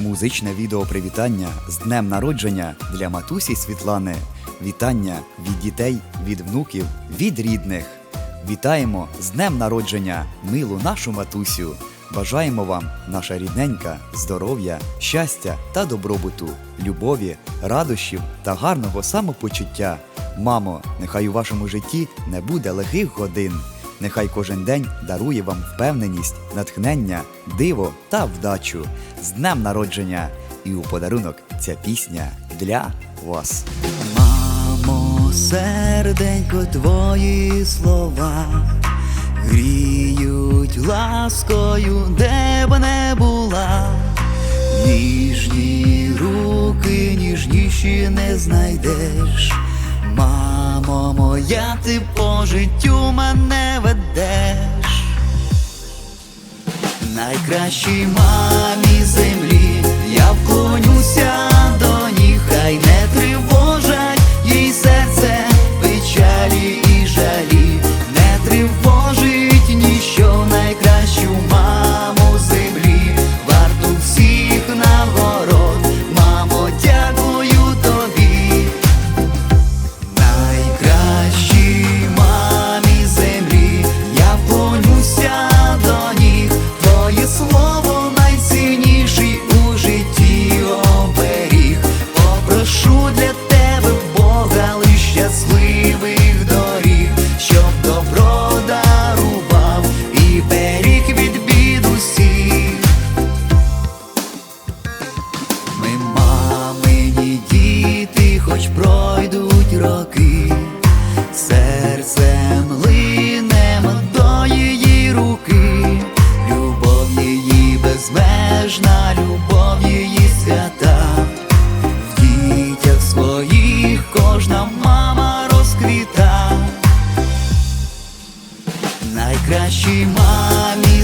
Музичне відео привітання з днем народження для матусі Світлани. Вітання від дітей, від внуків, від рідних. Вітаємо з днем народження, милу нашу матусю. Бажаємо вам, наша рідненька, здоров'я, щастя та добробуту, любові, радощів та гарного самопочуття. Мамо, нехай у вашому житті не буде лихих годин. Нехай кожен день дарує вам впевненість, натхнення, диво та вдачу з днем народження. І у подарунок ця пісня для вас. Мамо, серденько, твої слова гріють ласкою, де б не була. Ніжні руки, ніжніші не знайдеш. Мамо моя, ти по життю мене ведеш. Найкращій мамі землі, щасливих доріг, щоб добро дарував і беріг від бід усіх. Ми мамині діти, хоч пройдуть роки, серцем линем до її руки, любов її безмежна, любов її свята, кращий мамі.